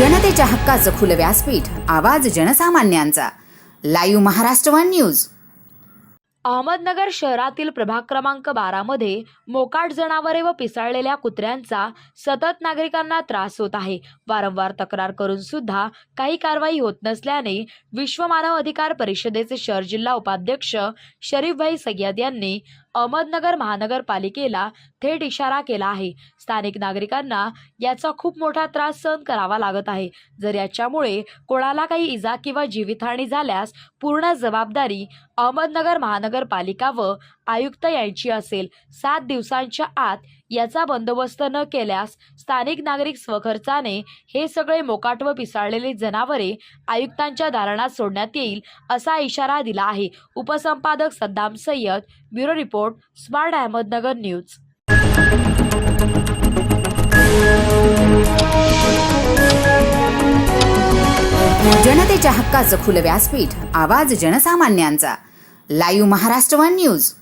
जनतेच्या हक्काचं खुलं व्यासपीठ आवाज जनसामान्यांचा. Live Maharashtra one news. Ahmednagar शहरातील प्रभाग क्रमांक बारामध्ये मोकाट जनावरे व पिसाळलेल्या कुत्र्यांचा सतत नागरिकांना त्रास होत आहे. वारंवार तक्रार करून सुद्धा काही कारवाई होत नसल्याने विश्व मानव अधिकार परिषदेचे शहर जिल्हा उपाध्यक्ष शरीफभाई सय्यद यांनी अहमदनगर महानगरपालिकेला थेट इशारा केला आहे. स्थानिक नागरिकांना याचा खूप मोठा त्रास सहन करावा लागत आहे. जर याच्यामुळे कोणाला काही इजा किंवा जीवितहानी झाल्यास पूर्ण जबाबदारी अहमदनगर महानगरपालिका व आयुक्त यांची असेल. सात दिवसांच्या आत याचा बंदोबस्त न केल्यास स्थानिक नागरिक स्वखर्चाने हे सगळे मोकाट व पिसाळलेले जनावरे आयुक्तांच्या दालनात सोडण्यात येईल असा इशारा दिला आहे. उपसंपादक Saddam Sayyed bureau report smart Ahmednagar news. जनतेच्या हक्काचं खुलं व्यासपीठ आवाज जनसामान्यांचा. Live Maharashtra one news.